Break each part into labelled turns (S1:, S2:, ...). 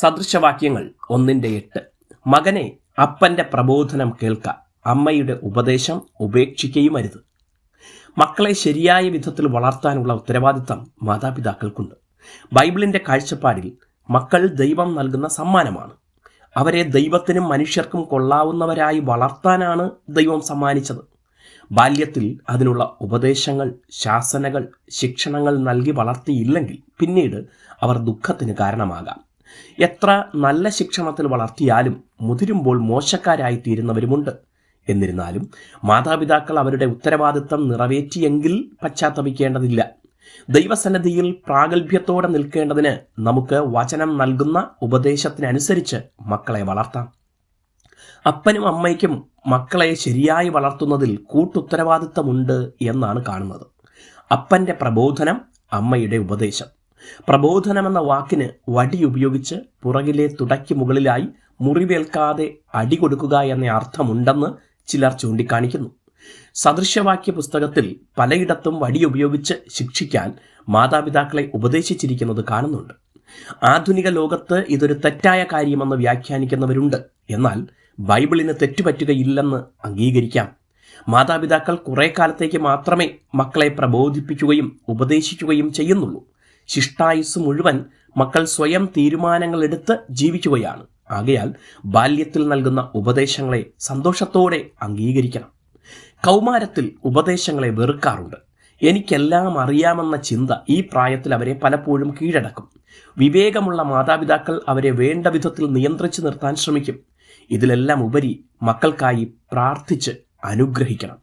S1: സദൃശവാക്യങ്ങൾ ഒന്നിന്റെ എട്ട്. മകനെ അപ്പന്റെ പ്രബോധനം കേൾക്ക. അമ്മയുടെ ഉപദേശം ഉപേക്ഷിക്കുകയും അരുത് മക്കളെ ശരിയായ വിധത്തിൽ വളർത്താനുള്ള ഉത്തരവാദിത്തം മാതാപിതാക്കൾക്കുണ്ട്. ബൈബിളിന്റെ കാഴ്ചപ്പാടിൽ മക്കൾ ദൈവം നൽകുന്ന സമ്മാനമാണ്. അവരെ ദൈവത്തിനും മനുഷ്യർക്കും കൊള്ളാവുന്നവരായി വളർത്താനാണ് ദൈവം സമ്മാനിച്ചത്. ബാല്യത്തിൽ അതിനുള്ള ഉപദേശങ്ങൾ ശാസനകൾ ശിക്ഷണങ്ങൾ നൽകി വളർത്തിയില്ലെങ്കിൽ പിന്നീട് അവർ ദുഃഖത്തിന് കാരണമാകാം. എത്ര നല്ല ശിക്ഷണത്തിൽ വളർത്തിയാലും മുതിരുമ്പോൾ മോശക്കാരായി തീരുന്നവരുമുണ്ട്. എന്നിരുന്നാലും മാതാപിതാക്കൾ അവരുടെ ഉത്തരവാദിത്തം നിറവേറ്റിയെങ്കിൽ പശ്ചാത്തപിക്കേണ്ടതില്ല. ദൈവസന്നദ്ധിയിൽ പ്രാഗൽഭ്യത്തോടെ നിൽക്കേണ്ടതിന് നമുക്ക് വചനം നൽകുന്ന ഉപദേശത്തിനനുസരിച്ച് മക്കളെ വളർത്താം. അപ്പനും അമ്മയ്ക്കും മക്കളെ ശരിയായി വളർത്തുന്നതിൽ കൂട്ടുത്തരവാദിത്തമുണ്ട് എന്നാണ് കാണുന്നത്. അപ്പന്റെ പ്രബോധനം അമ്മയുടെ ഉപദേശം. പ്രബോധനം എന്ന വാക്കിന് വടി ഉപയോഗിച്ച് പുറകിലെ തുടയ്ക്ക് മുകളിലായി മുറിവേൽക്കാതെ അടി കൊടുക്കുക എന്ന അർത്ഥമുണ്ടെന്ന് ചിലർ ചൂണ്ടിക്കാണിക്കുന്നു. സദൃശവാക്യ പുസ്തകത്തിൽ പലയിടത്തും വടി ഉപയോഗിച്ച് ശിക്ഷിക്കാൻ മാതാപിതാക്കളെ ഉപദേശിച്ചിരിക്കുന്നത് കാണുന്നുണ്ട്. ആധുനിക ലോകത്ത് ഇതൊരു തെറ്റായ കാര്യമെന്ന് വ്യാഖ്യാനിക്കുന്നവരുണ്ട്. എന്നാൽ ബൈബിളിന് തെറ്റുപറ്റുകയില്ലെന്ന് അംഗീകരിക്കാം. മാതാപിതാക്കൾ കുറേ കാലത്തേക്ക് മാത്രമേ മക്കളെ പ്രബോധിപ്പിക്കുകയും ഉപദേശിക്കുകയും ചെയ്യുന്നുള്ളൂ. ശിഷ്ടായുസ് മുഴുവൻ മക്കൾ സ്വയം തീരുമാനങ്ങൾ എടുത്ത് ജീവിക്കുകയാണ്. ആകയാൽ ബാല്യത്തിൽ നൽകുന്ന ഉപദേശങ്ങളെ സന്തോഷത്തോടെ അംഗീകരിക്കണം. കൗമാരത്തിൽ ഉപദേശങ്ങളെ വെറുക്കാറുണ്ട്. എനിക്കെല്ലാം അറിയാമെന്ന ചിന്ത ഈ പ്രായത്തിൽ അവരെ പലപ്പോഴും കീഴടക്കും. വിവേകമുള്ള മാതാപിതാക്കൾ അവരെ വേണ്ട വിധത്തിൽ നിയന്ത്രിച്ചു നിർത്താൻ ശ്രമിക്കും. ഇതിലെല്ലാം ഉപരി മക്കൾക്കായി പ്രാർത്ഥിച്ച് അനുഗ്രഹിക്കണം.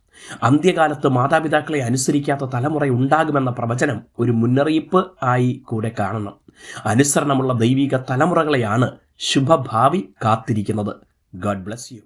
S1: അന്ത്യകാലത്ത് മാതാപിതാക്കളെ അനുസരിക്കാത്ത തലമുറ ഉണ്ടാകുമെന്ന പ്രവചനം ഒരു മുന്നറിയിപ്പ് ആയി കൂടെ കാണണം അനുസരണമുള്ള ദൈവിക തലമുറകളെയാണ് ശുഭഭാവി കാത്തിരിക്കുന്നത്. God bless you